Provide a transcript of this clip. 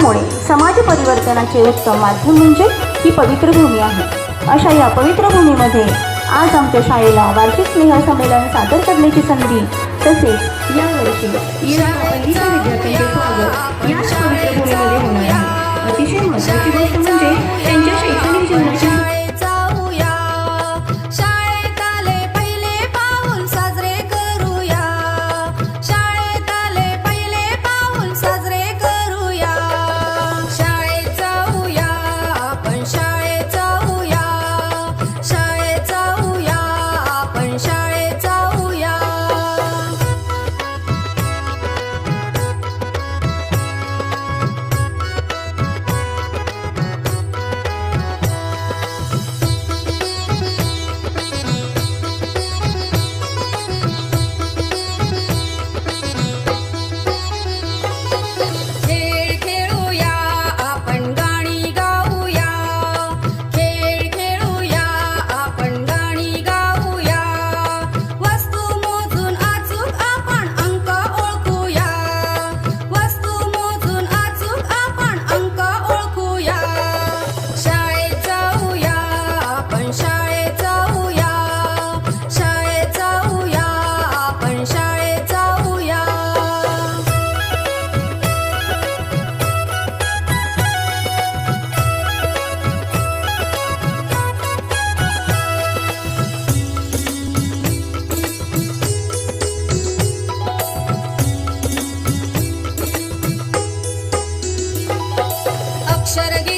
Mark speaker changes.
Speaker 1: त्यामुळे समाज परिवर्तनाचे उत्तम माध्यम म्हणजे ही पवित्र भूमी आहे. अशा या पवित्र भूमीमध्ये आज आमच्या शाळेला वार्षिक स्नेह संमेलन सादर करण्याची संधी तसेच यावर्षी विद्यार्थ्यांचे स्वागत याच पवित्र भूमीमध्ये होणार आहे. अतिशय महत्त्वाची गोष्ट म्हणजे त्यांच्या शैक्षणिक
Speaker 2: जीवनात ಸರಗಿ